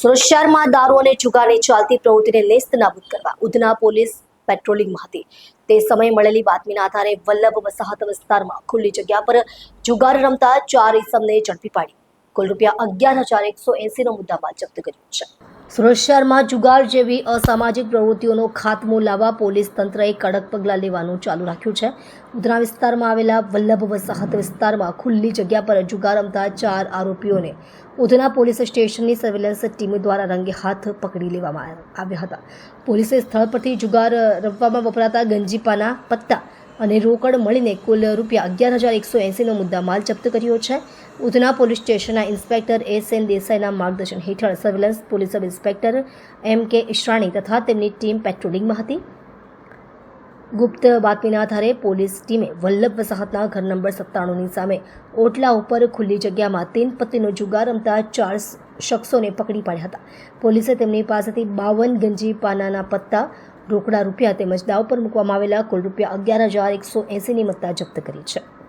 સુરત દારૂ અને જુગારની ચાલતી પ્રવૃત્તિને લેસ્ત નાબૂદ કરવા ઉધના પોલીસ પેટ્રોલિંગમાં હતી તે સમયે મળેલી બાતમીના આધારે વલ્લભ વસાહત વિસ્તારમાં ખુલ્લી જગ્યા પર જુગાર રમતા ચાર ઇસમને ઝડપી પાડી. કુલ રૂપિયા અગિયાર હજાર એકસો એસીનો મુદ્દામાલ જપ્ત કર્યો છે. સુરત શહેરમાં જુગાર જેવી અસામાજિક પ્રવૃત્તિઓનો ખાત્મો લાવવા પોલીસ તંત્રએ કડક પગલાં લેવાનું ચાલુ રાખ્યું છે. ઉધના વિસ્તારમાં આવેલા વલ્લભ વસાહત વિસ્તારમાં ખુલ્લી જગ્યા પર જુગાર રમતા ચાર આરોપીઓને ઉધના પોલીસ સ્ટેશનની સર્વેલન્સ ટીમ દ્વારા રંગે હાથ પકડી લેવામાં આવ્યા હતા. પોલીસે સ્થળ પરથી જુગાર રમવામાં વપરાતા ગંજીપાના પત્તા અને રોકડ મળીને કુલ રૂપિયા અગિયાર હજાર એકસો એંસીનો મુદ્દા માલ જપ્ત કર્યો છે. ઉધના પોલીસ સ્ટેશનના ઇન્સ્પેક્ટર એસ એન દેસાઈના માર્ગદર્શન હેઠળ surveillance police sub inspector M K Ishrani તથા તેમની ટીમ પેટ્રોલિંગમાં હતી. ગુપ્ત બાતમીના આધારે પોલીસ ટીમે વલ્લભ વસાહતના ઘર નંબર સત્તાણુંની સામે ઓટલા ઉપર ખુલ્લી જગ્યામાં તીન પત્તીનો જુગાર રમતા ચાર શખ્સોને પકડી પાડ્યા હતા. પોલીસે તેમની પાસેથી બાવન ગંજી પાનાના પત્તા રોકડા રૂપિયા તેમજ દાવ પર મૂકવામાં આવેલા કુલ રૂપિયા અગિયાર હજાર એકસો એંસીની મત્તા જપ્ત કરી છે.